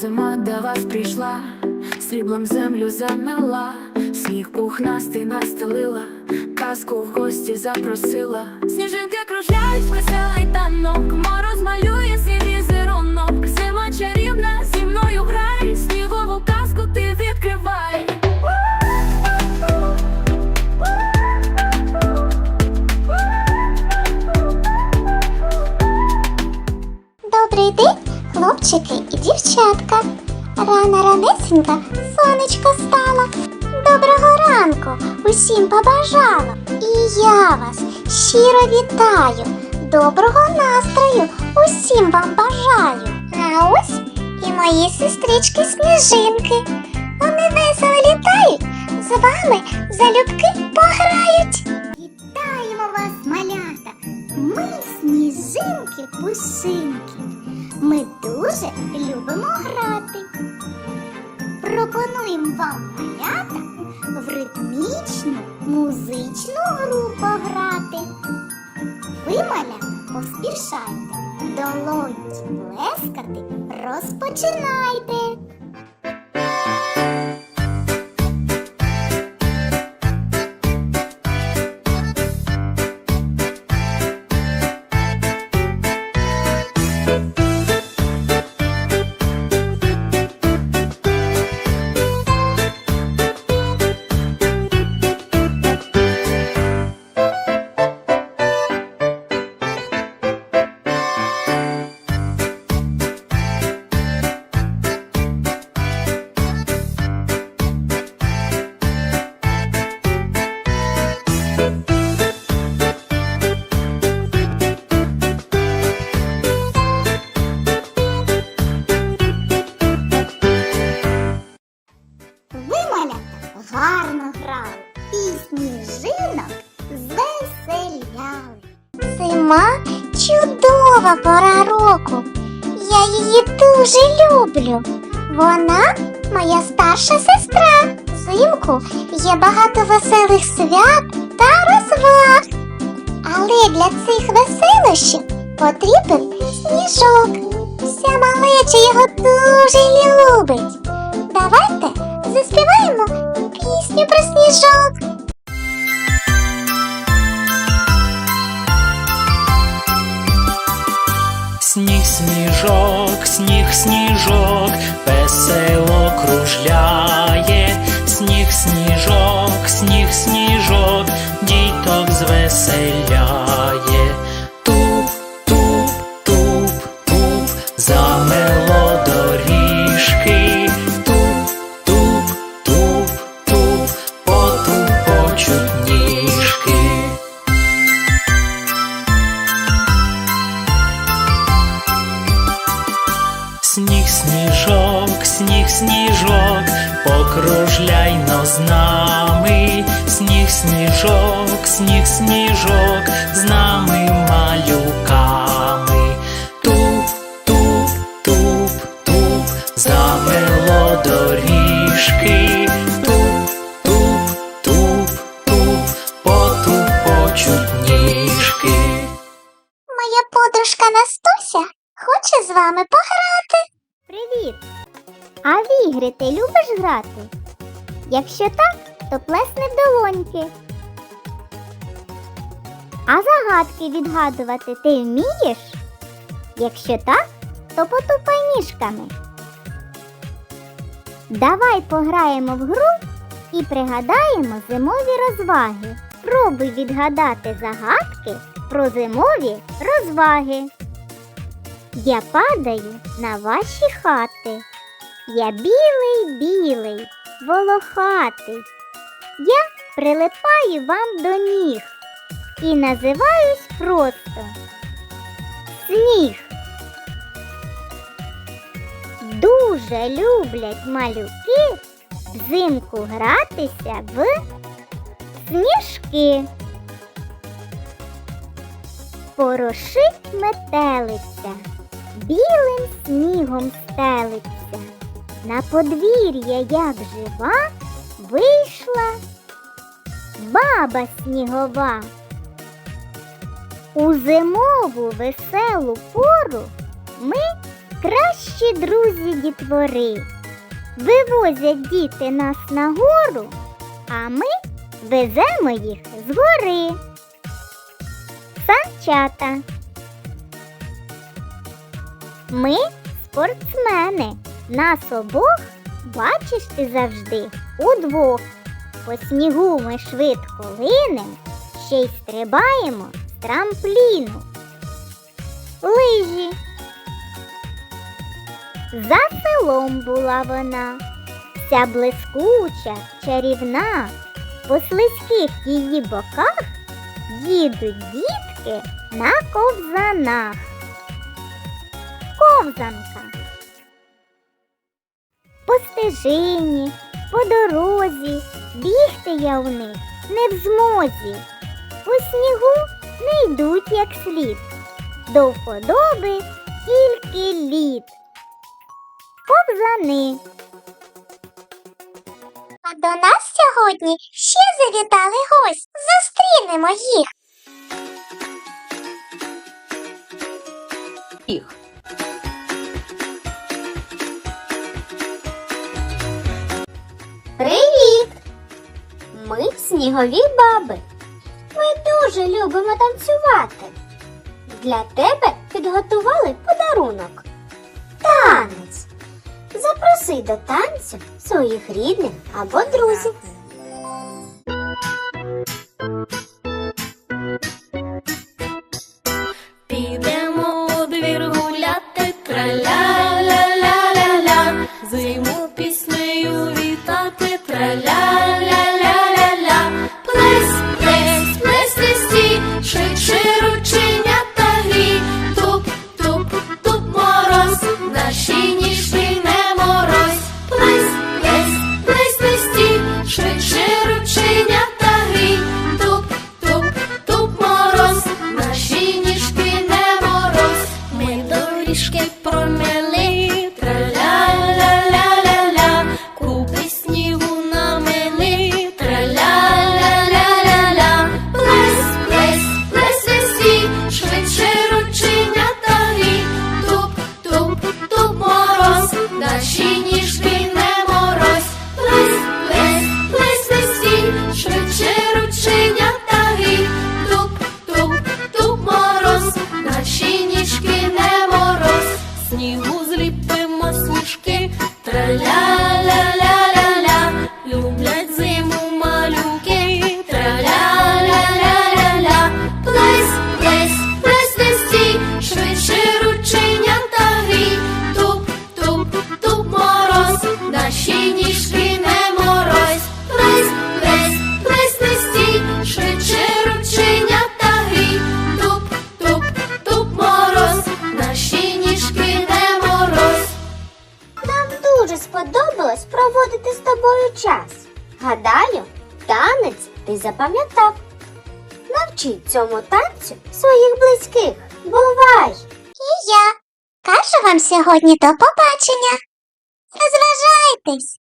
зима до вас прийшла, сріблом землю замела, сніг пухнастий настелила, казку в гості запросила. Сніжинки кружляють, веселий танок, мороз малює свій Ранесенька сонечко стало. Доброго ранку усім побажала. І я вас щиро вітаю. Доброго настрою усім вам бажаю. А ось і мої сестрички сніжинки. Вони весело літають, з вами залюбки пограють. Вітаємо вас, малята! Ми сніжинки пушинки. Ми дуже любимо грати. Пропонуємо вам малята в ритмічну музичну гру пограти. Ви, малята, поспішайте, долоньки плескати, розпочинайте. Сніжинок звеселяли. Зима чудова пора року. Я її дуже люблю. Вона моя старша сестра. Взимку є багато веселих свят та розваг. Але для цих веселощів потрібен сніжок. Вся малеча його дуже любить. Давайте заспіваємо пісню про сніжок. Сніг, сніжок, сніг, сніжок, весело кружляє, сніг, сніжок, сніг, сніжок, діток звеселяє. Сніг, сніжок, сніг, сніжок, покружляйно з нами, сніг, сніжок, сніг, сніжок, з нами малюками. Туп, туп, туп, туп, замело доріжки. А в ігри ти любиш грати? Якщо так, то плесни в долоньки. А загадки відгадувати ти вмієш? Якщо так, то потупай ніжками. Давай пограємо в гру і пригадаємо зимові розваги. Пробуй відгадати загадки про зимові розваги. Я падаю на ваші хати. Я білий, білий, волохатий. Я прилипаю вам до ніг і називаюсь просто сніг. Дуже люблять малюки взимку гратися в сніжки. Порошить метелиця, білим снігом стелиться. На подвір'я, як жива, вийшла баба снігова. У зимову веселу пору ми найкращі друзі дітвори. Вивозять діти нас на гору, а ми веземо їх з гори. Санчата. Ми спортсмени. Нас обох бачиш ти завжди удвох. По снігу ми швидко линем, ще й стрибаємо з трампліну. Лижі. За селом була вона, вся блискуча, чарівна, по слизьких її боках їдуть дітки на ковзанах. Ковзанка. Стежині, по дорозі, бігти я у них не в змозі. По снігу не йдуть як слід, до вподоби тільки лід. Ковзани. А до нас сьогодні ще завітали гості. Зустрінемо їх. їх. Ми снігові баби. Ми дуже любимо танцювати. Для тебе підготували подарунок. Танець. Запроси до танцю своїх рідних або друзів. Доріжки промели, Гадаю, танець ти запам'ятав. Навчіть цьому танцю своїх близьких. Бувай! І я кажу вам сьогодні до побачення. Розважайтесь!